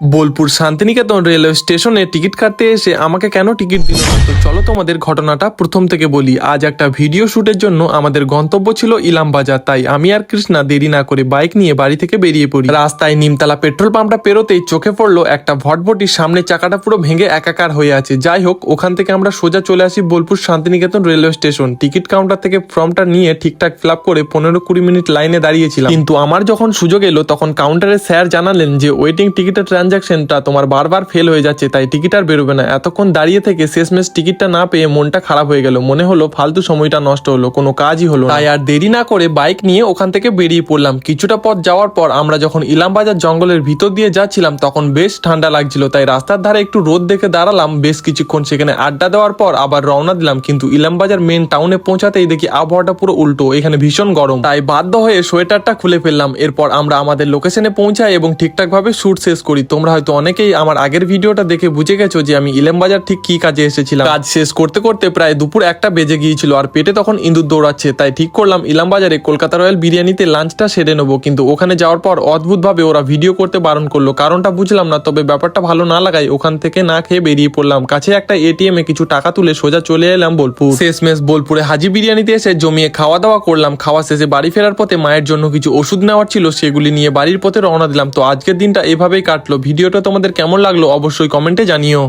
Bolpur Shantiniketan railway স্টেশনে ticket কাটতে এসে আমাকে কেন টিকিট দিল তো চলো তোমাদের ঘটনাটা প্রথম থেকে বলি। আজ একটা ভিডিও শুটের জন্য আমাদের গন্তব্য ছিল ইলামবাজার। তাই আমি আর কৃষ্ণা দেরি না করে বাইক নিয়ে বাড়ি থেকে বেরিয়ে পড়ি। রাস্তায় নিমতলা পেট্রোল পাম্পটা পেরোতেই চোখে পড়ল একটা ভটভটির সামনে চাকাটা পুরো ভেঙে একাকার হয়ে আছে। যাই হোক, ওখান থেকে আমরা সোজা চলে আসি Bolpur Shantiniketan railway station. Ticket counter থেকে ফর্মটা নিয়ে ঠিকঠাক ফিল আপ করে পনেরো কুড়ি মিনিট লাইনে দাঁড়িয়েছিলাম। কিন্তু আমার যখন সুযোগ এলো, তখন কাউন্টারে স্যার জানালেন যে ওয়েটিং টিকিটের ট্রানজাকশনটা তোমার বারবার ফেল হয়ে যাচ্ছে, তাই টিকিট আর বেরোবে না। এতক্ষণ দাঁড়িয়ে থেকে শেষমেশ টিকিটটা না পেয়ে মনটা খারাপ হয়ে গেল। মনে হলো ফালতু সময়টা নষ্ট হলো, কোনো কাজই হলো। তাই আর দেরি না করে বাইক নিয়ে ওখান থেকে বেরিয়ে পড়লাম। কিছুটা পথ যাওয়ার পর আমরা যখন ইলামবাজার জঙ্গলের ভিতর দিয়ে যাচ্ছিলাম, তখন বেশ ঠান্ডা লাগছিল। তাই রাস্তার ধারে একটু রোদ দেখে দাঁড়ালাম। বেশ কিছুক্ষণ সেখানে আড্ডা দেওয়ার পর আবার রওনা দিলাম। কিন্তু ইলামবাজার মেন টাউনে পৌঁছাতেই দেখি আবহাওয়াটা পুরো উল্টো, এখানে ভীষণ গরম। তাই বাধ্য হয়ে সোয়েটারটা খুলে ফেললাম। এরপর আমরা আমাদের লোকেশনে পৌঁছাই এবং ঠিকঠাক ভাবে শুট শেষ করি। তোমরা হয়তো অনেকেই আমার আগের ভিডিওটা দেখে বুঝে গেছো যে আমি ইলামবাজার ঠিক কি কাজে এসেছিলাম। কাজ শেষ করতে করতে প্রায় দুপুর একটা বেজে গিয়েছিল আর পেটে তখন ইঁদুর দৌড়াচ্ছে, তাই ঠিক করলাম ইলাম বাজারে কলকাতা রয়্যাল বিরিয়ানিতে লাঞ্চটা সেরে নেব। কিন্তু ওখানে যাওয়ার পর অদ্ভুতভাবে ওরা ভিডিও করতে বারণ করল। কারণটা বুঝলাম না, তবে ব্যাপারটা ভালো না লাগাই ওখান থেকে না খেয়ে বেরিয়ে পড়লাম। কাছে একটা এটিএম এ কিছু টাকা তুলে সোজা চলে এলাম বোলপুর। শেষমেশ বোলপুরে হাজি বিরিয়ানিতে এসে জমিয়ে খাওয়া দাওয়া করলাম। খাওয়া শেষে বাড়ি ফেরার পথে মায়ের জন্য কিছু ওষুধ নেওয়ার ছিল, সেগুলি নিয়ে বাড়ির পথে রওনা দিলাম। তো আজকের দিনটা এভাবেই কাটলো। ভিডিওটা তোমাদের কেমন লাগল অবশ্যই কমেন্টে জানিও।